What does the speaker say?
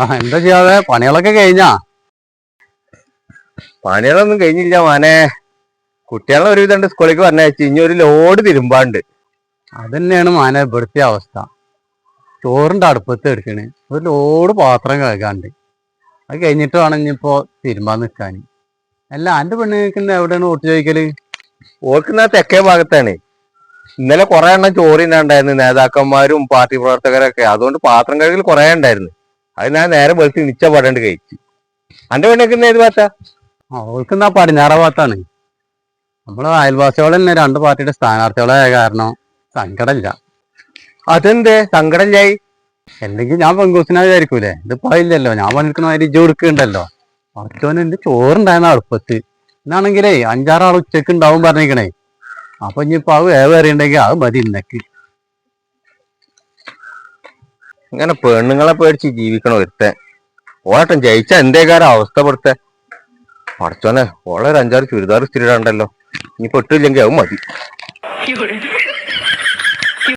ആ എന്താ ചെയ്യാതെ പണികളൊക്കെ കഴിഞ്ഞാ? പണികളൊന്നും കഴിഞ്ഞില്ല മോനെ. കുട്ടികളെ ഒരു വിധം സ്കൂളിലേക്ക് പറഞ്ഞയച്ചു ഇനി ഒരു ലോഡ് തിരുമ്പാണ്ട്. അതന്നെയാണ് മാനെ ഇവിടുത്തെ അവസ്ഥ. ചോറിന്റെ അടുപ്പത്ത് എടുക്കണ് ഒരു ലോഡ് പാത്രം കഴുകാണ്ട്. അത് കഴിഞ്ഞിട്ട് വേണം ഇനിയിപ്പോ തിരുമ്പാൻ നിൽക്കാൻ അല്ല എന്റെ പെണ്ണുങ്ങൾക്ക് എവിടെയാണ് വോട്ട് ചോദിക്കൽ? ഓർക്കുന്ന തെക്കേ ഭാഗത്താണ്. ഇന്നലെ കുറെ എണ്ണം ചോറിനുണ്ടായിരുന്നു നേതാക്കന്മാരും പാർട്ടി പ്രവർത്തകരൊക്കെ. അതുകൊണ്ട് പാത്രം കഴുകൽ കുറെ ഉണ്ടായിരുന്നു. അത് ഞാൻ നേരെ വെളുത്ത് നിച്ച പടണ്ട് കഴിച്ചു. അന്റെ പെണ്ണുക്കുന്ന ഏത് അവൾക്ക് എന്നാ പടിഞ്ഞാറ ഭാഗത്താണ് നമ്മൾ അയൽവാസികൾ തന്നെ രണ്ട് പാർട്ടിയുടെ സ്ഥാനാർത്ഥികളായ കാരണം സങ്കടമില്ല. അതെന്തേ? സങ്കടമില്ലായി? അല്ലെങ്കിൽ ഞാൻ പെങ്കൂസിനെ വിചാരിക്കൂലേ? ഇത് പോയില്ലല്ലോ ഞാൻ പണിക്കണ മാതിരി ഇജ്ജ് കൊടുക്കുന്നുണ്ടല്ലോ. മറ്റോന് എന്റെ ചോറുണ്ടായിരുന്ന അടുപ്പത്ത്? എന്നാണെങ്കിലേ അഞ്ചാറാൾ ഉച്ചയ്ക്ക് ഉണ്ടാവും പറഞ്ഞിരിക്കണേ. അപ്പൊ ഇനിയിപ്പോ അത് വേവ് അറിയണ്ടെങ്കിൽ അത് മതി ഇന്നക്ക്. ഇങ്ങനെ പെണ്ണുങ്ങളെ പേടിച്ച് ജീവിക്കണ ഒരുത്തെ ഓട്ടം ജയിച്ച എന്തേക്കാരം അവസ്ഥ പെടുത്തെ പഠിച്ചോനെ ഓളെ ഒരു അഞ്ചാറ് ചുരിദാർ സ്ഥിരണ്ടല്ലോ ഇനി പെട്ടില്ലെങ്കിൽ അത് മതി。